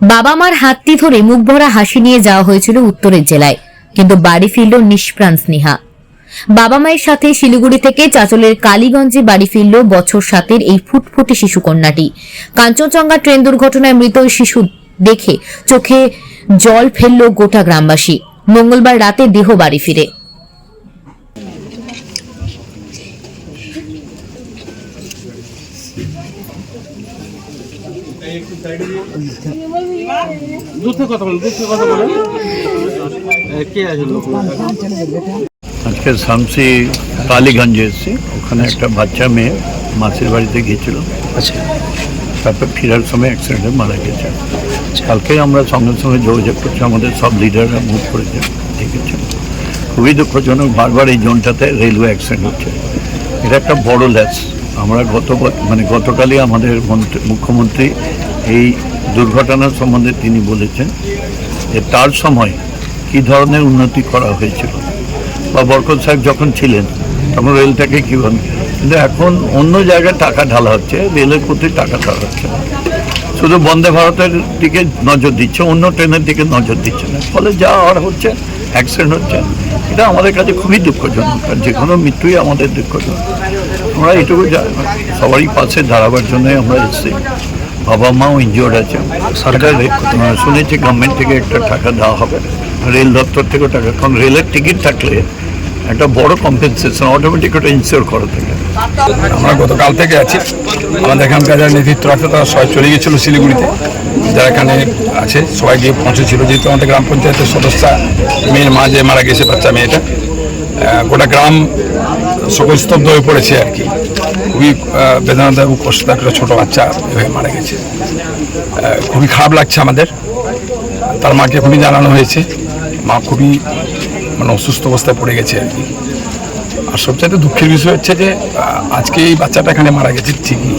বাবা মার হাতটি ধরে মুখ ভরা হাসি নিয়ে যাওয়া হয়েছিল উত্তরের জেলায়, কিন্তু বাড়ি ফিরল নিষ্প্রাণ স্নেহা। বাবা মায়ের সাথে শিলিগুড়ি থেকে চাচলের কালীগঞ্জে বাড়ি ফিরল বছর সাতের এই ফুটফুটে শিশু কন্যাটি কাঞ্চনজঙ্ঘা ট্রেন দুর্ঘটনায় মৃত শিশু দেখে চোখে জল ফেলল গোটা গ্রামবাসী। মঙ্গলবার রাতে দেহ বাড়ি ফিরে। দূর থেকে কথা বলেন দূর থেকে কথা বলেন। কে আছে আজকে শামসি কালীগঞ্জে এসেছি। ওখানে একটা বাচ্চা মেয়ে মাসির বাড়িতে গিয়েছিল। আচ্ছা। তারপর ফেরার সময় অ্যাক্সিডেন্টে মারা গেছে। কালকে আমরা সঙ্গে সঙ্গে যোগাযোগ করছি আমাদের সব লিডাররা মুভ করেছে ঠিক আছে খুবই দুঃখজনক বারবার এই জোনটাতে রেলওয়ে অ্যাক্সিডেন্ট হচ্ছে। এটা একটা বড় ল্যাস আমরা গত মানে গতকালই আমাদের মুখ্যমন্ত্রী এই দুর্ঘটনার সম্বন্ধে তিনি বলেছেন যে তার সময় কি ধরনের উন্নতি করা হয়েছিল। বা বরকত সাহেব যখন ছিলেন, তখন রেলটাকে কীভাবে কিন্তু এখন অন্য জায়গায় টাকা ঢালা হচ্ছে, রেলের প্রতি টাকা ঢালা হচ্ছে। শুধু বন্দে ভারতের দিকে নজর দিচ্ছে, অন্য ট্রেনের দিকে নজর দিচ্ছে না। ফলে যা আর হচ্ছে অ্যাক্সিডেন্ট হচ্ছে, এটা আমাদের কাছে খুবই দুঃখজনক। আর যে কোনো মৃত্যুই আমাদের দুঃখজনক। আমরা এটুকু সবারই পাশে দাঁড়াবার জন্যই আমরা এসেছি। বাবা মাও ইনজিওর্ড আছে। সরকার শুনেছি গভর্নমেন্ট থেকে একটা টাকা দেওয়া হবে। রেল দপ্তর থেকেও টাকা কারণ রেলের টিকিট থাকলে একটা বড় কম্পেনসেশন অটোমেটিক ওটা ইনসিওর করা থাকে। আমরা গতকাল থেকে আছি। আমাদের এখানকার যারা নেতৃত্ব আছে তারা সবাই চলে গেছিল শিলিগুড়িতে। যারা এখানে আছে সবাই গিয়ে পৌঁছেছিল। যেহেতু আমাদের গ্রাম পঞ্চায়েতের সদস্য মেয়ের মা যে মারা গেছে বাচ্চা মেয়েটা গোটা গ্রাম সকল স্তব্ধ হয়ে পড়েছে আর কি। খুবই বেদনাদায়ক কষ্টদায়ক একটা ছোটো বাচ্চা হয়ে মারা গেছে। খুবই খারাপ লাগছে আমাদের। তার মাকে খুবই জানানো হয়েছে। মা খুবই মানে অসুস্থ অবস্থায় পড়ে গেছে আর কি। আর সবচাইতে দুঃখের বিষয় হচ্ছে যে আজকে এই বাচ্চাটা এখানে মারা গেছে ঠিকই।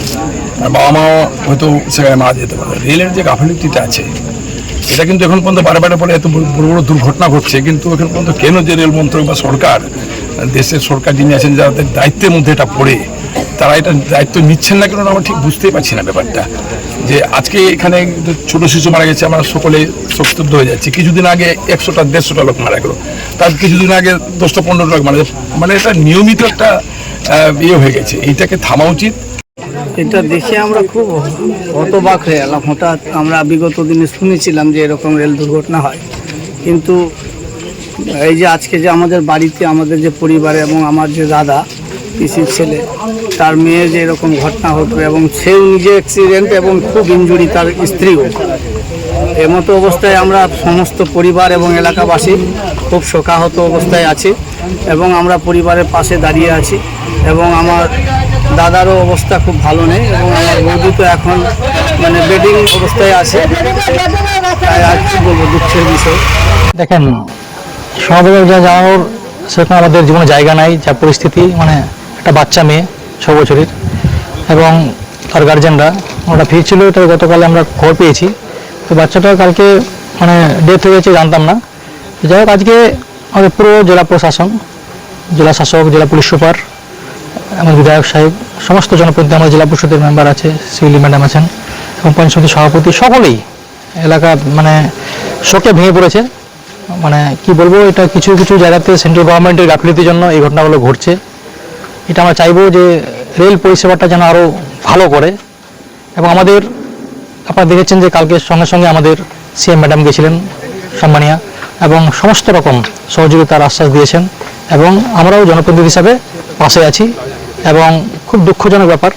আর বাবা মাও হয়তো সেখানে মারা যেতে পারে। রেলের যে গাফিলতিটা আছে এটা কিন্তু এখন পর্যন্ত বারে বারে পরে এত বড় বড় দুর্ঘটনা ঘটছে। কিন্তু এখন পর্যন্ত কেন যে রেল মন্ত্রক বা সরকার দেশের সরকার যিনি আছেন যাদের দায়িত্বের মধ্যে এটা পড়ে, তারা এটা দায়িত্ব নিচ্ছেন না কেন আমরা ঠিক বুঝতেই পারছি না ব্যাপারটা। যে আজকে এখানে ছোট শিশু মারা গেছে, আমরা সকলে সস্তব্ধ হয়ে যাচ্ছি। কিছুদিন আগে একশোটা, দেড়শোটা লোক মারা গেল। তার কিছুদিন আগে দশটা পনেরো লোক মারা মানে এটা নিয়মিত একটা ইয়ে হয়ে গেছে। এইটাকে থামা উচিত। এটা দেখে আমরা খুব হতবাক হয়ে গেলাম। হঠাৎ আমরা বিগত দিনে শুনেছিলাম যে এরকম রেল দুর্ঘটনা হয়। কিন্তু এই যে আজকে যে আমাদের বাড়িতে আমাদের যে পরিবারে এবং আমার যে দাদা, পিসির ছেলে, তার মেয়ে যে এরকম ঘটনা হতো এবং সেও নিজে অ্যাক্সিডেন্ট এবং খুব ইনজুরি তার স্ত্রীও। এমতো অবস্থায় আমরা সমস্ত পরিবার এবং এলাকাবাসী খুব শোকাহত অবস্থায় আছি এবং আমরা পরিবারের পাশে দাঁড়িয়ে আছি এবং আমার দাদারও অবস্থা খুব ভালো নেই এবং আমার বৌদি তো এখন মানে বেডিং অবস্থায় আছে। আর কি বলব, দুঃখের বিষয়। দেখেন সমাবেশের যা জানানোর, সেরকম আমাদের জীবনে জায়গা নাই, যা পরিস্থিতি মানে একটা বাচ্চা মেয়ে, ছ বছরের, এবং তার গার্জেনরা ওরা ফিরছিল এটা গতকালে আমরা খবর পেয়েছি। তো বাচ্চাটা কালকে মানে ডেথ হয়ে গেছে, জানতাম না। যাই হোক, আজকে আমাদের পুরো জেলা প্রশাসন, জেলা শাসক, জেলা পুলিশ সুপার আমার বিধায়ক সাহেব, সমস্ত জনপ্রতিনিধি আমার জেলা পরিষদের মেম্বার আছে সিভিলি ম্যাডাম আছেন, এবং পঞ্চায়েত সভাপতি, সকলেই এলাকা মানে শোকে ভেঙে পড়েছে। মানে কি বলব, এটা কিছু কিছু জায়গাতে সেন্ট্রাল গভর্নমেন্টের গাফিলতির জন্য এই ঘটনাগুলো ঘটছে। এটা আমরা চাইব যে রেল পরিষেবাটা যেন আরও ভালো করে। এবং আমাদের, আপনারা দেখেছেন যে কালকে সঙ্গে সঙ্গে আমাদের সিএম ম্যাডাম গেছিলেন, সম্মানিয়া, এবং সমস্ত রকম সহযোগিতার আশ্বাস দিয়েছেন। এবং আমরাও জনপ্রতিনিধি হিসাবে পাশে আছি, এবং খুব দুঃখজনক ব্যাপার